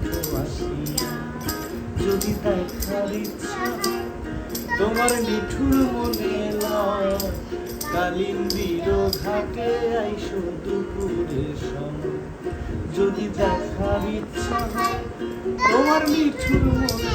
দেখো আসিয়া যদি দেখার ইচ্ছা, তোমার নিঠুর মনে লয় কালিন্দির ঘাটে আইসো দুপুরে সময় যদি দেখার ইচ্ছা, তোমার মিঠুর মনে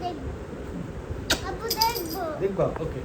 দেখব দেখবা ওকে